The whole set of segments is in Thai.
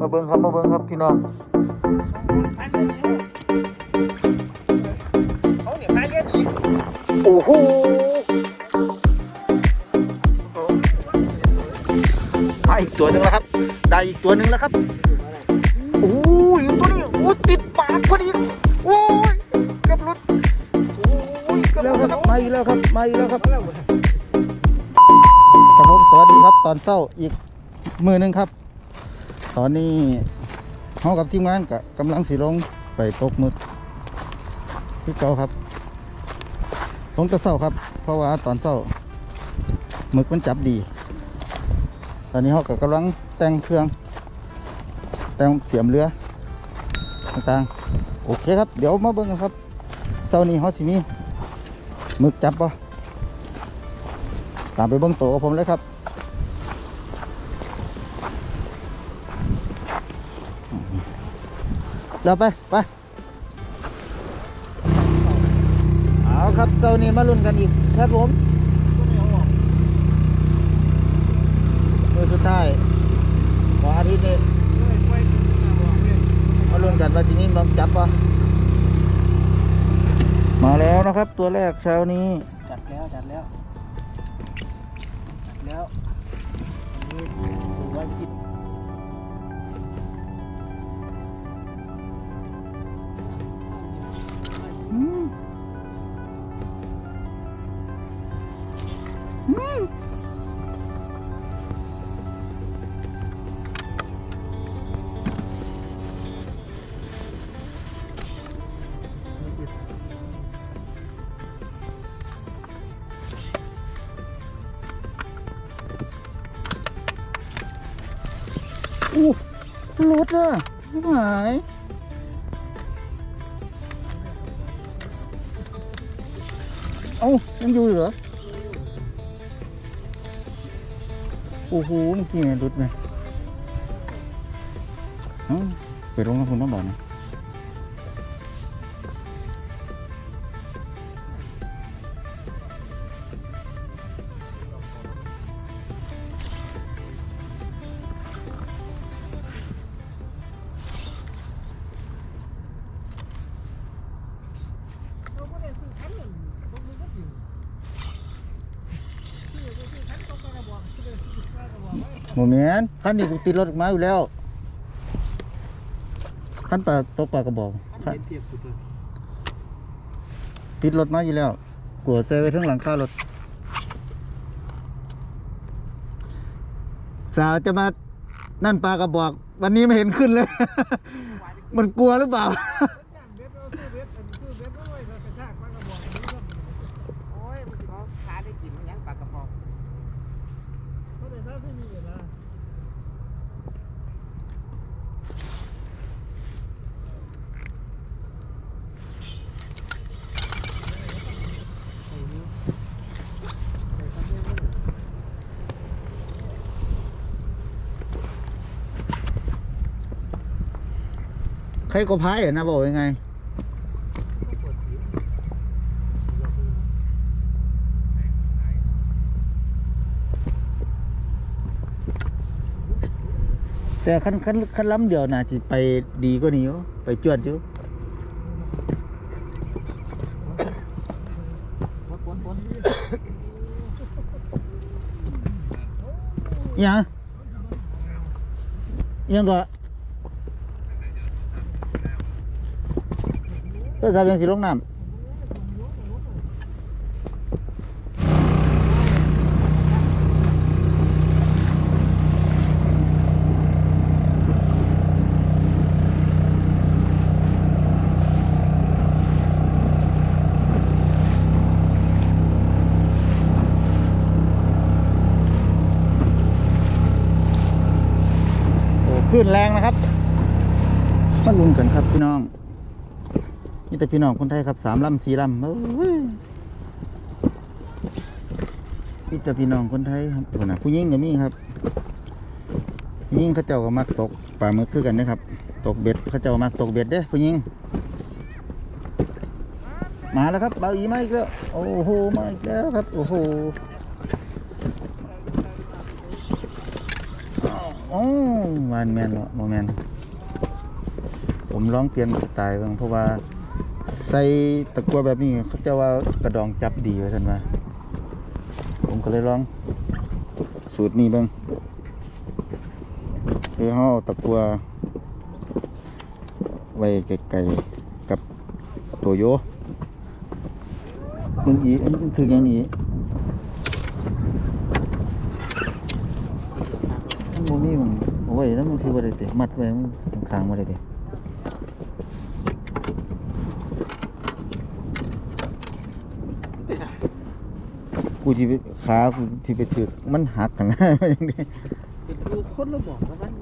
มาเบิ้งครับมาเบิ้งครับพี่น้องพายเรือหนีเขาเนี่ยพายเรือหนีโอ้โหมาอีกตัวหนึ่งแล้วครับ ได้อีกตัวหนึ่งแล้วครับโอ้ยตัวนี้โอ้ยติดปากพอดีโอ้ยเกับรถโอ้ยเกับรแล้วถคครัรับบมาอีกแล้วครับมาอีกแล้วครับครับผมสวัสดีครับตอนเช้าอีกมือหนึ่งครับ ตอนนี้เขากับทีมงานกับกำลังสิลงไปตกมึกที่เก่าครับลงตะเช้าครับ เพราะว่าตอนเช้าหมึกมันจับดี ตอนนี้เขากับกำลังแต่งเครื่อง แต่งเตรียมเรือต่างๆโอเคครับ เดี๋ยวมาเบิ่งกันครับเช้านี้เขาสิมีหมึกจับปะตามไปเบิ้งโตกับผมเลยครับ เราไป ไป เอาครับเจ้านี้มาลุ้นกันอีกครับผมมือสุดท้ายของอาทิตย์นี้มาลุ้นกันว่าจะมีบังจับปะมาแล้วนะครับ ตัวแรกเช้านี้ จัดแล้ว จัดแล้ว จัดแล้วอันนี้ดูไว้กิน รถอะหายเอ้ายังอยู่เหรอ โอ้โหเมื่อกี้แม่รุดไหมเอ้าไปลงกับคุณน้ำบ่อนะ มเมนคันนี้กูติดรถออกมาอยู่แล้วคันปลาตกปลากระบอกคันเทียบสุดเลยติดรถมาอยู่แล้วกลัวเซไว้ทั้งหลังคารถสาวจะมานั่นปลากระบอก วันนี้ไม่เห็นขึ้นเลย มันกลัวหรือเปล่า โอ้ยมันเขาขาได้กินมันยังปลากระป๋อง ใค รก็พายอะนะบอกยังไงแต่คันคันคันล้ำเดียวน่าจะไปดีกว่านี้อยู่ไปจวดอยู่ยังยังก็ ก็ทราบยังสิลงน้ำโอ้ขึ้นแรงนะครับ มาลุ้นกันครับพี่น้อง นี่ แต่พี่น้องคนไทยครับสามลำสี่ลำโอ้ยนี่แต่พี่น้องคนไทยครับคนน่ะผู้หญิงก็มีครับผู้หญิงเขาเจ้าก็มักตกปลาหมึกคือกันนะครับ ตกเบ็ดเขาเจ้ามักตกเบ็ดเด้ผู้หญิงมาแล้วครับเบาอีมาอีกแล้วโอ้โหมาอีกแล้วครับโอ้โหโอ้วานแมนเนาะโมแมนผมลองเปลี่ยนสไตล์บ้างเพราะว่า ใส่ตะกัวแบบนี้เขาจะว่ากระดองจับดีไว้ท่านว่าผมก็เลยลอง สูตรนี้บ้างคือเขาเอาตะกัว ไว้ไกลๆกับตัวโยมึงอีอันคืออย่างนี้มันโมมีมันเอาไว้แล้วมันคือว่าได้เตะมัดไว้มันขางๆมาได้เต กูที่ขากูที่ไปถือมันหักทางหน้าอย่างนี้ เป็นดูคนละบอกว่ามัน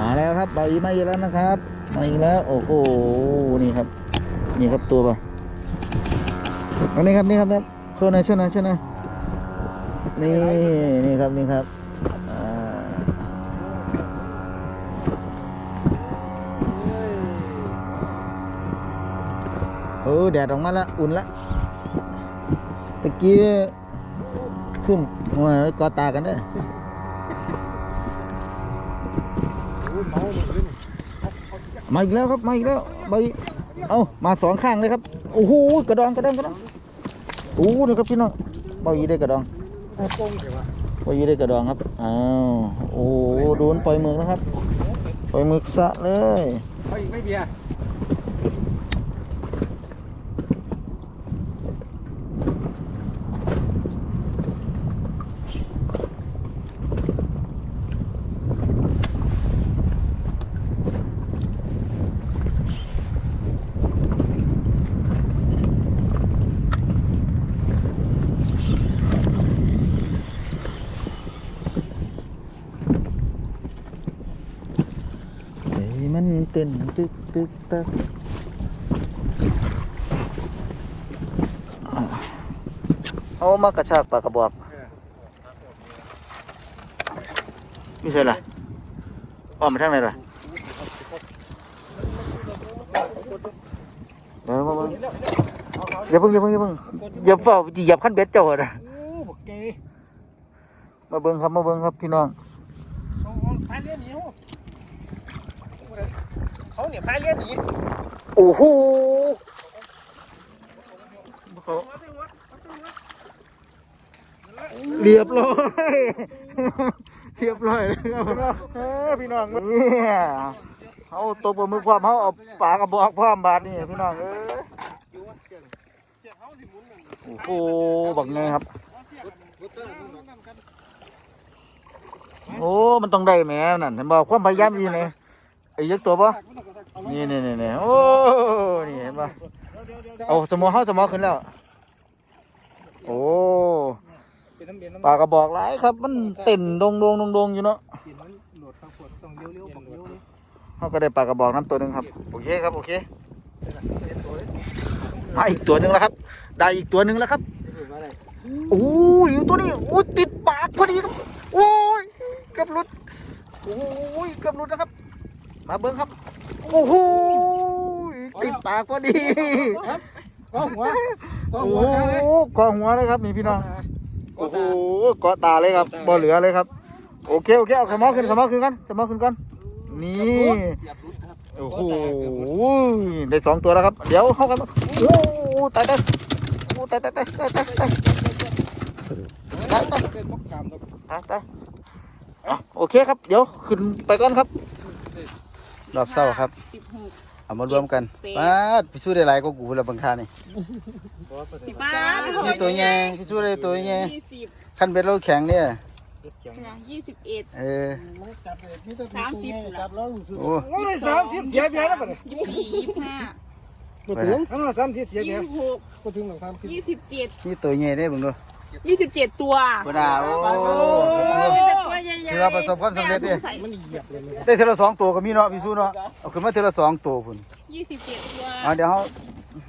มาแล้วครับเบาอี มาอีกแล้วนะครับมาอีกแล้วโอ้โหนี่ครับ นี่ครับตัวป่ะอันนี้ครับนี่ครับเนี่ช่วยหน่อยช่วยหน่อยช่วยหน่อยนี่นี่ครับนี่ครับเออแดดออกมาล้วอุ่นละตะกี้ขึ้นโอ้ยกอตากันเด้ มาอีกแล้วครับมาอีกแล้วใบเอามาสองข้างเลยครับโอ้โหกระดองกระดองกระดองโอ้โหนี่ครับพี่น้องใบาอีได้กระดองโป้งเดี๋ยวว่าเบาอีได้กระดองครับอ้าวโอ้โหโดนปล่อยมือนะครับปล่อยมือสะเลยไม่เบียร์ ใจมัน เต้นตึกตึกตักเอามากระชากปากกระบอกไม่ใช่ล่ะอ้อมไปทางไหนล่ะเดี๋ยวมาเบิ่งอย่าเพิ่งอย่าเพิ่งอย่าเพิ่งอย่าเฝ้าเหยียบขั้นเบ็ดเจ้าอะนะโอ้บอกเกมาเบิ่งครับมาเบิ่งครับพี่น้อง เขาพายเรือหนี เขาเนี่ยพายเรือหนีโอ้โหเขาเรียบร้อย เรียบร้อยเลยครับเออพี่น้องเนี่ยเอาตัวปลาหมึกพร้อมเขาเอาปลากระบอกพร้อมบาทนี่พี่น้องเอ้ยโอ้โหบักไงครับ โอ้ มันต้องได้แหมนั่นเห็นบอกความพยายามดีเลยไอ้ยักษ์ตัวปะ นี่นี่นี่นี่โอ้นี่เห็นปะเอาสมอเข้าสมอขึ้นแล้ว โอ้เป็นน้ำเบียร์น้ำปลากระบอกหลายครับ มันเต้นดงดงดงดงอยู่เนาะกินมันโหลดข้าวขวดต้องเลี้ยวๆบอกเลี้ยวเลยเขาก็ได้ปลากระบอกน้ำตัวหนึ่งครับโอเคครับโอเคมาอีกตัวหนึ่งแล้วครับ ได้อีกตัวหนึ่งแล้วครับโอ้ยอยู่ตัวนี้โอ้ยติดปากพอดีครับโอ้ยเกือบหลุดโอ้ยเกือบหลุดนะครับ มาเบิ้งครับ โอ้โหติดปากพอดีก็หัวก็โอ้หัวโหเกาะหัวเลยครับนี่พี่น้องโอ้โหเกาะตาเลยครับบ่เหลือเลยครับ โอเคโอเคเอาสมอขึ้นสมอขึ้นกันสมอขึ้นกันนี่เสียบรุดครับโอ้โหได้สองตัวแล้วครับ เดี๋ยวเข้ากันโอ้โหตายตายโอ้ตายตายตายตายตายตายตายตายเป็นพวกกามตัวตายตายอะโอเคครับเดี๋ยวขึ้นไปก่อนครับ รอบเศร้าครับ สิบหก เอามารวมกันป้าดพิสูจน์ได้หลายก็กูแล้วบางท่านี่สิบแปดนี่ตัวใหญ่พิสูจน์ได้ตัวใหญ่ยี่สิบขั้นเบ็ดเราแข็งเนี่ยยี่สิบเอ็ดเออสามสิบจับแล้วโอ้โอ้ยสามสิบเสียเบียร์แล้วปะเนี่ยยี่สิบยี่สิบห้าบ่ถึงอันนั้นสามสิบเสียเบียี่ยร์สิบหกบ่ถึงหรอกสามสิบยี่สิบเจ็ดนี่ตัวใหญ่ได้บึงดูยี่สิบเจ็ดตัวบ่ดาโอ้ตัวใหญ่ๆถื อว่าประสบความสำเร็จดิมันเหยียบเลยได้เทอละสองตัวก็มีเนาะพี่สู้เนาะเอาขึ้นมาเทอละสองตัวพุ่นยี่สิบเจ็ดตัวเอาเดี๋ยวเขา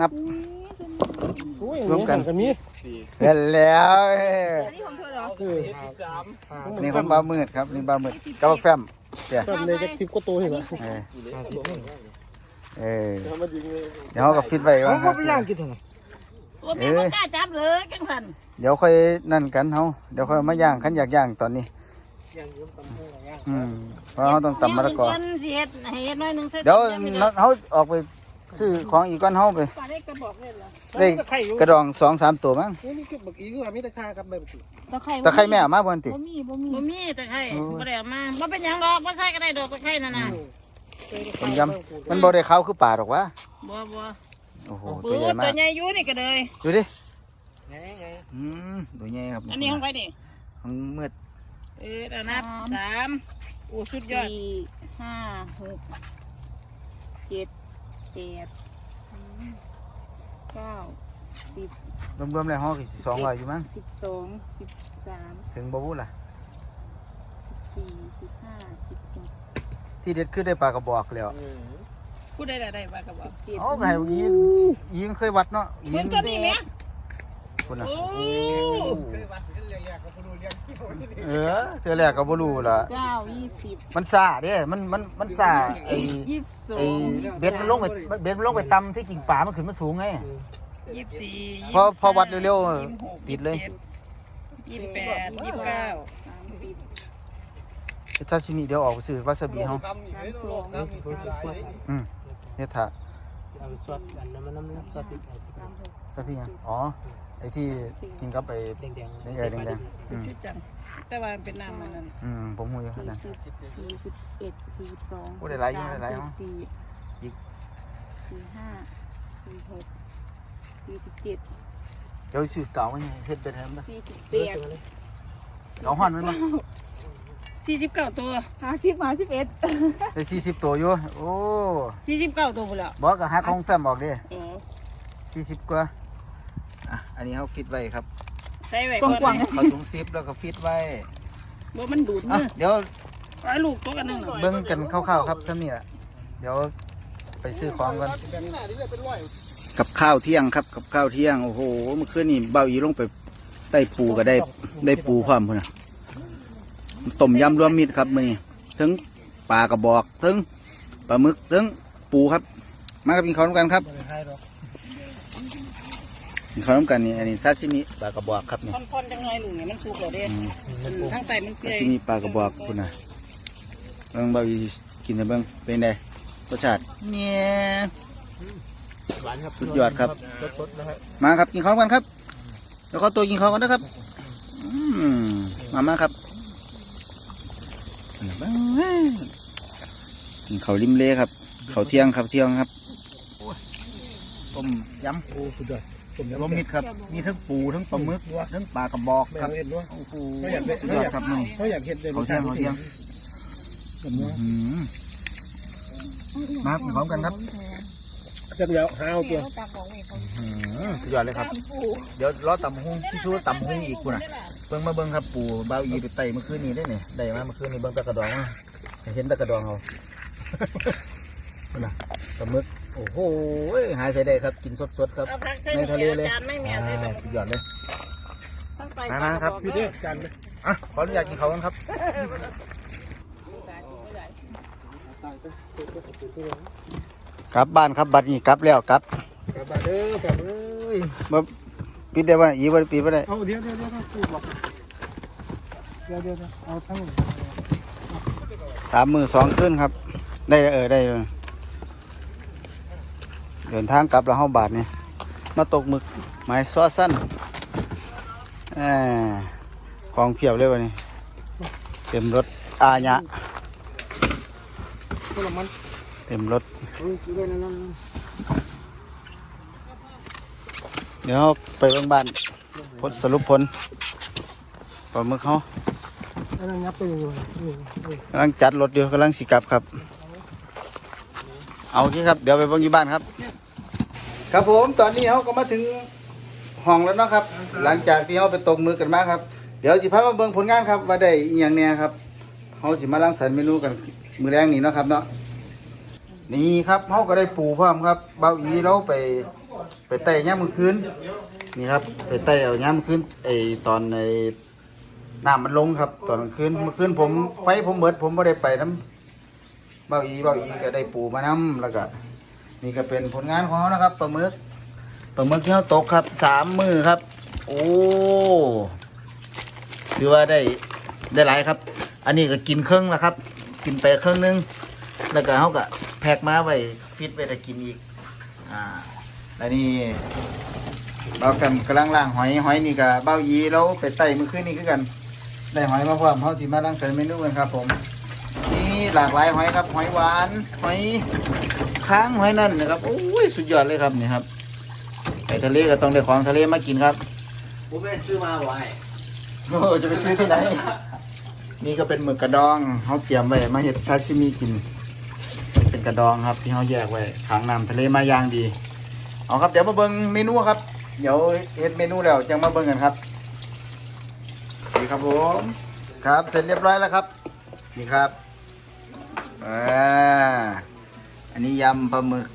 นับอุ้ยรวมกันกันมีเห็นแล้วอันนี้ของเธอเหรอคือนี่ของบ้ามืดครับนี่บ้ามืดกับบักแฟมเจ้แบบเลยจะสิบกว่าตัวเห็นไหมเออเออเดี๋ยวเขาก็ฟิตไว้ว่าเขาไปย่างกินเถอะตัวแม่ไม่กล้าจับเลยจังสันเดี๋ยวค่อยนั่นกันเขาเดี๋ยวค่อยมาย่างขันอยากย่างตอนนี้ ย่างยืมตำหูย่างอืมเพราะเขาต้องตำมะละกอเนสิเฮ็ดให้เฮ็ดน้อยหนึงเสร็จเดี๋ยวเขาออกไปซื้อของอีกก้อนเขาไป ปลาได้กระบอกเลยเหรอได้ไข่อยู่กระดองสองสามตัวมั้งนี่นี่คือบักอีก็ว่ามีตะคากับใบบักอีตะไคร้แต่ใครแม่เอามาบนติ บ่มีบ่มีบ่มีตะไคร้โอ้ยบ่ได้เอามาบ่เป็นหยังดอกบ่ใส่ก็ได้ดอกตะไคร้นั่นน่ะผมยำมันบ่ได้เข้าคือป่าหรอกวะบ่บ่โอ้โหปืตัวใหญ่ดมาตัวกใหญ่อยู่นี่ก็เลย ดูดิไงไงอืมตัวใหญ่ครับอันนี้ของไปนี่ของมืด เออเอานับสามโอ้สุดยอดสี่ห้าหกเจ็ดแปดเก้าสิบรวมๆแล้วห้องสิสองร้อยอยู่มั้งสิบสองสิบสามถึงบ่วู้ล่ะสิบสี่สิบห้าสิบหกที่เด็ดคือได้ปลากระบอกแล้วพูดได้ได้บ้างกับว่าเจ็ดอ๋อก็ให้ยิงยิงเคยวัดเนาะยิเพิ่งนตัวนี้ไหมคุณน่ะโอ้ เออเทื่อแรกก็บ่รู้ล่ะเก้ายี่สิบมันซ่าเด้มันมันมันซ่าไอ้ยี่สิบสอไอ้งเบ็ดมันลงไปเบ็ดมันลงไปต่ำที่กิ่งป่ามันขึ้นมาสูงไงยี่สิบสี่พอพอวัดเร็วๆเออติดเลยยี่สิบแปดยี่สิบเก้าสามสิบซาชิมิเดี๋ยวออกไปซื้อวาซาบิเฮาสามสองสามสิบอืมเฮ็ดท่าเอาสดอันนั้นมันน้ำสดติดสามหกก็พี่หยังอ๋อไอ้ที่กินกับไปแดงแดงแดงๆแดงๆอืมชุดจังแต่ว่าเป็นน้ำมันนั่นอืมผมหูอยู่ขนาดนั้นสี่สิบสี่สิบเอ็ดสี่สิบสองโอ้ได้หลายอยู่ได้หลายอยู่สี่อีกสี่ห้าสี่หกสี่สิบเจ็ดเดี๋ยวซื้อเก่าไว้เฮ็ดเป็นแฮมนะสี่สิบเปีแปยดเอาฮ้อนมันมาสี่สิบเก้าตัวห้าสิบห้าสิบเอ็ดได้40ตัวอยู่ โอ้สี่สิบเก้าตัวหมดแล้วบ่ก็หาของแฟมออกเด้อ๋อ40กว่า อะอันนี้เฮาฟิตไว้ครับใส่ไว้ก่อนเขาถุงซิปแล้วก็ฟิตไว้บ่มันดูดอะมือเดี๋ยวไอ้ลูกตัวกันหนึ่งน่ะเบิ่งกันคร่าวๆครับซ้ำนี่แหละเดี๋ยวไปซื้อของกัน กับข้าวเที่ยงครับกับข้าวเที่ยงโอ้โหเมื่อคืนนี่เบาอีลงไปใต้ปูก็ได้ได้ปูพร้อมพุ่นน่ะต้มยำรวมมิตรครับมื้อนี้ถึงปลากระบอกถึงปลาหมึกถึงปูครับ มากับกินข้าวร่วมกันครับกิน ข้าวร่วมกันนี่อันนี้ซาซิมิปลากระบอกครับนี่ค่อนๆจังไงลุงเนี่ยมันสุกแล้วเด้อืมทั้งไตมันเปื่ซาอยซิมิปลากระบอกพุ่นน่ะเบิ่งเบาอีกินให้เบิ่งเป็นไงรสชาติเนี่ยหวานครับสุดยอดครับสดๆนะฮะมาครับกินข้าวกันครับเดี๋ยวขอตัวกินข้าวกันนะครับอืมมามาครับกินข้าวริมเล่ครับข้าวเที่ยงครับเที่ยงครับต้มยโอ้สุดยอดผมำจะ รวมมิตรครับ มีทั้งปูทั้งปลาหมึกทั้งปลากระบอกไม่ครับเห็นด้วยโอ้โหเขาอยากได้สุดยอดครับนี่เขาอยากเห็นเลยข้าวเที่ยงข้าวเที่ยงผมว่าอืมมากินพร้อมกันครับจะเดี๋ยวหาเอาตัวอืมสุดยอดเลยครับ เดี๋ยวรอตำหุ้งที่ชูตำหุ้งอีกคุณน่ะเบิ่งมาเบิ่งครับปู่เบาอีไปไต่เมื่อคืนนี้ได้เนี่ยได้มาเมื่อคืนนี้เบิ่งตะกระดองมาเห็นตะกระดองเอาน่ะปลาหมึก โอ้โหหายใส่ได้ครับกินสดๆครับ เอาผักใส่ในทะเลเลยจานไม่แม่อ่าใส่ตรงสุดยอดเลยทั้งไตมาๆครับพี่เด้อกันเลยอะขออนุญาตกินเขาวกันครับกลับบ้านครับบัดนี้กลับแล้วกลับกลับมาเด้อครับเอ้ยมาปิดได้บ่เนี่ยอีบ่ได้ปิดบ่ได้เอาเดี๋ยวเดี๋ยวเดี๋ยวพี่บอกเดี๋ยวเดี๋ยวเอาทั้งสามมือสองขึ้นครับ ได้เออได้เลย เดินทางกลับแล้วเฮาบาทนี่มาตกหมึกไม้ซอสั้นแหมของเพียบเลยวะนี่เต็มรถอาญะคนละมันเต็มรถเฮ้ยด้วยนั่นนั่นเดี๋ยวเราไปเบิ่งบ้านผลสรุปผลปลาหมึกเขาอันนั้นยับไปอยู่นี่นี่กำลังจัดรถอยู่กำลังสิกลับครับ เอาที่ครับ เดี๋ยวไปเบิ่งที่บ้านครับ ครับผมตอนนี้เขาก็มาถึงห้องแล้วเนาะครับ หลังจากที่เขาไปตกมือกันมาครับ เดี๋ยวสิพามาเบิ่งผลงานครับ ว่าได้อหย่างเนี้ยครับเขาสิมาล้างสรรค์เมนูกันมือแรงนี่เนาะครับเนาะนี่ครับเขาก็ได้ปูพร้อมครับ เบาอีเราไปไปไต่ย่ามมือคืนนี่ครับไปไต่เอาย่ามมือคืนไอตอนในน้ำมันลงครับ ตอนกลางคืนเมื่อคืนผมไฟผมเบิดผมไม่ได้ไปน้ำเบาอีเบาอีก็ได้ปูมาน้ำแล้วก็ นี่ก็เป็นผลงานของเขานะครับปลาหมึกปลาหมึกที่เขาตกครับสามมือครับ โอ้ถือว่าได้ได้หลายครับ อันนี้ก็กินครึ่งแล้วครับ กินไปครึ่งนึง แล้วก็เขาก็แพ็กมาไว้ฟิตไว้แต่กินอีกอ่าแล้วนี่เบาแฟมกำลังล่างหอยหอยนี่กับเบ้ายีแล้วไปไต่มือขึ้นนี่คือกันได้หอยมาพร้อมเขาสิมาล้างใส่เมนูกันครับ ผมนี่หลากหลายหอยครับ หอยหวานหอย ค้างหอยนั่นนะครับโอ้ยสุดยอดเลยครับนี่ครับไปทะเลก็ต้องได้ของทะเลมากินครับผมไปซื้อมาไว้โอ้จะไปซื้อที่ไหนนี่ก็เป็นหมึกกระดองเขาเตรียมไว้มาเห็ดซาชิมิกิน เป็นกระดองครับที่เขาแยกไว้ขังน้ำทะเลมาอย่างดีเอาครับเดี๋ยวมาเบิ่งเมนูครับ เดี๋ยวเฮ็ดเมนูแล้วจังมาเบิ่งกันครับนี่ครับผมครับเสร็จเรียบร้อยแล้วครับ นี่ครับอ่า อันนี้ยำปลาหมึก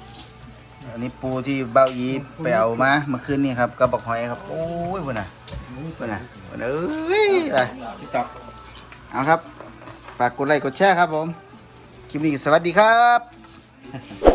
อันนี้ปูที่เบ้ายีไปเอามาเมื่อคืนนี่ครับกระบอกหอยครับโอ้ยพุ่นน่ะพุ่นน่ะพุ่นน่ะเอ้ยไปจับเอาครับ ฝากกดไลค์กดแชร์ครับผม คลิปนี้สวัสดีครับ